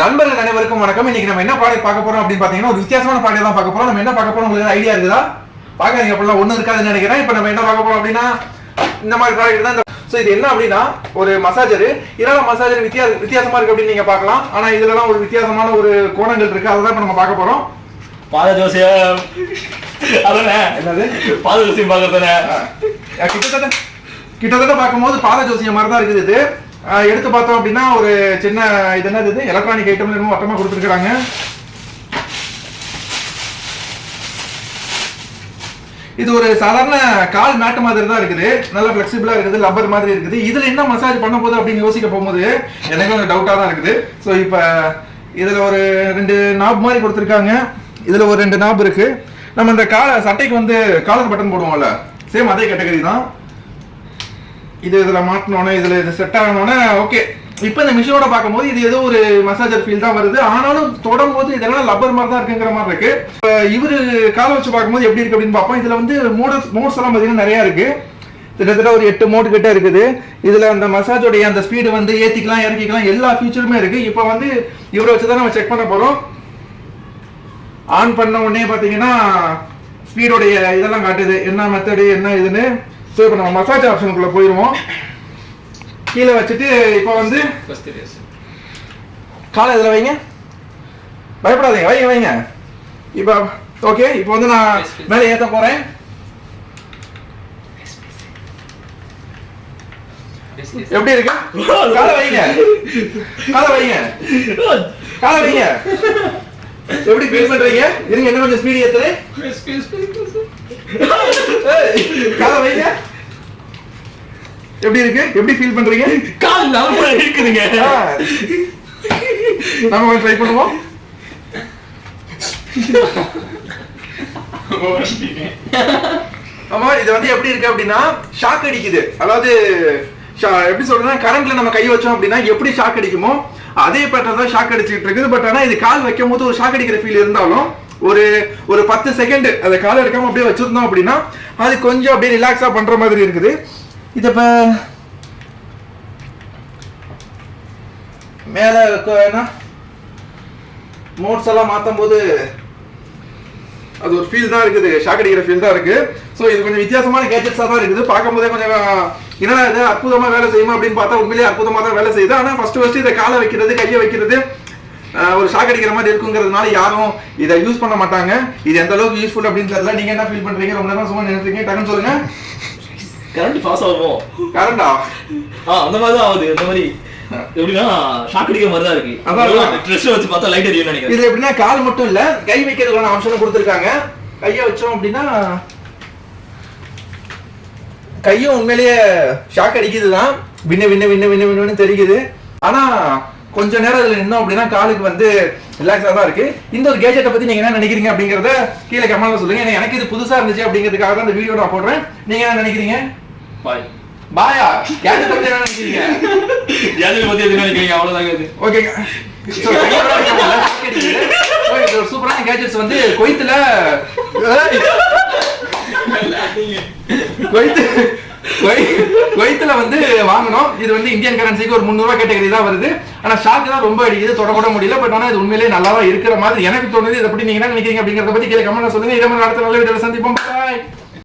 நண்பர்கள் அனைவருக்கும் வணக்கம். இன்னைக்கு நம்ம என்ன ப்ராடக்ட் பார்க்க போறோம் அப்படின்னு பாத்தீங்கன்னா ஒரு வித்தியாசமான ப்ராடக்ட் தான் பார்க்க போறோம். நம்ம என்ன பார்க்க போறோம்? உங்களுக்கு ஐடியா இருக்குதா? பார்க்காதீங்க அப்படிலாம் ஒண்ணும் இருக்காதுன்னு நினைக்கிறேன். இப்போ நம்ம என்ன பார்க்க போறோம் அப்படின்னா இந்த மாதிரி ப்ராடக்ட் தான் ஸோ இது என்ன அப்படின்னா ஒரு மசாஜர் இதெல்லாம் மசாஜர் வித்தியாச வித்தியாசமா இருக்கு அப்படின்னு நீங்க பார்க்கலாம். ஆனா இதுலலாம் ஒரு வித்தியாசமான ஒரு கோணங்கள் இருக்கு. அதை தான் இப்போ நம்ம பார்க்க போறோம். பாத ஜோசியம். அதானே? என்னது? பாத ஜோசியம் பாக்குறதானே அஹ் கிட்டத்தட்ட கிட்டத்தட்ட பார்க்கும்போது பாத ஜோசியம் மாதிரி தான் இருக்குது இது. எடுத்து பார்த்தோம் அப்படின்னா ஒரு சின்ன இது என்னது இது? எலக்ட்ரானிக் ஐட்டம்ல என்னமோ வட்டமாக கொடுத்துருக்குறாங்க. இது ஒரு சாதாரண கால் மேட் மாதிரி தான் இருக்குது. நல்லா ஃபிளெக்சிபிளா இருக்குது லப்பர் மாதிரி இருக்குது. இதில் என்ன மசாஜ் பண்ண போகுது அப்படின்னு யோசிக்க போகும்போது எனக்கு கொஞ்சம் டவுட்டாக தான் இருக்குது. ஸோ இப்போ இதில் ஒரு ரெண்டு நாப் மாதிரி கொடுத்துருக்காங்க. இதில் ஒரு ரெண்டு நாப் இருக்குது நம்ம இந்த கால சட்டைக்கு வந்து காலர் பட்டன் போடுவோம்ல. சேம் அதே கேட்டகரி தான். இது இதில் மாட்டினோன்னே இதில் இது செட் ஆகணும்னா ஓகே இப்போ இந்த மிஷினோட பார்க்கும்போது இது ஏதோ ஒரு மசாஜர் ஃபீல் தான் வருது. ஆனாலும் தொடும்போது இதெல்லாம் லப்பர் மாதிரி தான் இருக்குங்கிற மாதிரி இருக்கு. இப்போ இவரு காலை வச்சு பார்க்கும்போது எப்படி இருக்கு அப்படின்னு பார்ப்போம். இதில் வந்து மோடஸ் மோட்ஸ் எல்லாம் பார்த்தீங்கன்னா நிறையா இருக்கு. கிட்டத்தட்ட ஒரு எட்டு மோட் கிட்ட இருக்குது. இதில் அந்த மசாஜோடைய அந்த ஸ்பீடு வந்து ஏற்றிக்கலாம் இறக்கிக்கலாம் எல்லா ஃபீச்சருமே இருக்கு. இப்போ வந்து இவரை வச்சு தான் நம்ம செக் பண்ண போகிறோம் ஆன் பண்ண உடனே பார்த்தீங்கன்னா ஸ்பீடோடைய இதெல்லாம் காட்டுது. என்ன மெத்தடு என்ன இதுன்னு ஸோ இப்போ நம்ம மசாஜ் ஆப்ஷனுக்குள்ள போயிடுவோம் கீழே வச்சுட்டு இப்போ வந்து காலை இதில் வைங்க. பயப்படாதீங்க வைங்க வைங்க. இப்போ ஓகே இப்போ வந்து நான் மேலே ஏற்ற போகிறேன் எப்படி இருக்கு? காலை வைங்க. காலை வைங்க. காலை வைங்க. எப்படி ஃபீல் பண்றீங்க? இருங்க என்ன கொஞ்சம் ஸ்பீடு ஏத்துறேன். காலை வைங்க. எப்படி இருக்கு? எப்படி ஃபீல் பண்றீங்க? கால் நல்லா இருக்குதுங்க. நம்ம ட்ரை பண்ணுவோம். ஆமா இது வந்து எப்படி இருக்கு அப்படின்னா ஷாக் அடிக்குது. அதாவது எப்படி சொல்றதுன்னா கரண்ட்ல நம்ம கை வச்சோம் அப்படின்னா எப்படி ஷாக் அடிக்குமோ அதே பேட்டர் தான் ஷாக் அடிச்சுட்டு இருக்குது. பட் ஆனா இது கால் வைக்கும் போது ஒரு ஷாக் அடிக்கிற ஃபீல் இருந்தாலும் ஒரு ஒரு பத்து செகண்ட் அந்த கால் எடுக்காம அப்படியே வச்சிருந்தோம் அப்படின்னா அது கொஞ்சம் அப்படியே ரிலாக்ஸா பண்ற மாதிரி இருக்குது. இது இப்ப மேல என்ன மோட்ஸ் எல்லாம் மாத்தும் போது அது ஒரு ஃபீல் தான் இருக்குது. ஷாக் அடிக்கிற ஃபீல் தான் இருக்கு. ஸோ இது கொஞ்சம் வித்தியாசமான கேஜெட்ஸாக தான் இருக்குது. பார்க்கும்போதே கொஞ்சம் என்னடா இது? அற்புதமா வேலை செய்யுமா அப்படின்னு பார்த்தா உண்மையிலேயே அற்புதமா தான் வேலை செய்யுது. ஆனால் ஃபர்ஸ்ட் ஃபர்ஸ்ட் இதை காலை வைக்கிறது கையை வைக்கிறது ஒரு ஷாக் அடிக்கிற மாதிரி இருக்குங்கிறதுனால யாரும் இதை யூஸ் பண்ண மாட்டாங்க. இது எந்த அளவுக்கு யூஸ்ஃபுல் அப்படின்னு தெரியல. நீங்க என்ன ஃபீல் பண்றீங்க? ரொம்ப நேரம் சும்மா நினைக்கிறீங்க டக்குன்னு சொல்லுங்க. கரண்ட் பாஸ் ஆகும்? கரண்டா ஆ? அந்த மாதிரி தான் ஆகுது. இந்த மாதிரி எப்படின்னா ஷாக் அடிக்கிற மாதிரி தான் இருக்கு அதான். ட்ரெஸ் வச்சு பார்த்தா லைட் எரியும் நினைக்கிறேன். இது எப்படின்னா கால் மட்டும் இல்ல கை வைக்கிறதுக்கான ஆப்ஷனும் கொடுத்துருக்காங்க. கையை வச்சோம் அப்படின்னா கையும் உண்மையிலேயே ஷாக் அடிக்குது தான் விண்ண விண்ண விண்ண விண்ண விண்ணு தெரியுது. ஆனா கொஞ்ச நேரம் இதுல நின்னோம் அப்படின்னா காலுக்கு வந்து ரிலாக்ஸா தான் இருக்கு. இந்த ஒரு கேஜெட்டை பத்தி நீங்க என்ன நினைக்கிறீங்க அப்படிங்கறத கீழே கமெண்ட்ல சொல்லுங்க. ஏன்னா எனக்கு இது புதுசா இருந்துச்சு அப்படிங்கிறதுக்காக தான் இந்த வீடியோ நான் போடுறேன். நீங்க என்ன நினைக்கிறீங்க? பாய் பாயா கேஜெட் பத்தி என்ன நினைக்கிறீங்க? யாருக்கு பத்தி எது நினைக்கிறீங்க? அவ்வளவுதாங்க இது. ஒரு சூப்பரான கேஜெட்ஸ் வந்து கொய்த்துல கொய்த்து கொய்- கொய்த்துல வந்து வாங்கணும். இது வந்து இந்தியன் கரன்சிக்கு ஒரு முந்நூறுவா கேட்டகரி தான் வருது. ஆனா ஷாக் தான் ரொம்ப அடிக்குது. தொடக்கூட முடியல. பட் ஆனா இது உண்மையிலேயே நல்லா தான் இருக்கிற மாதிரி எனக்கு தோணுது. இதை பத்தி நீங்க என்ன நினைக்கிறீங்க அப்படிங்கறத பத்தி கீழே கமெண்ட் சொல்லுங்க. இதே மாதிரி அடுத்த நல்ல வீடியோல சந்திப்போம். பாய்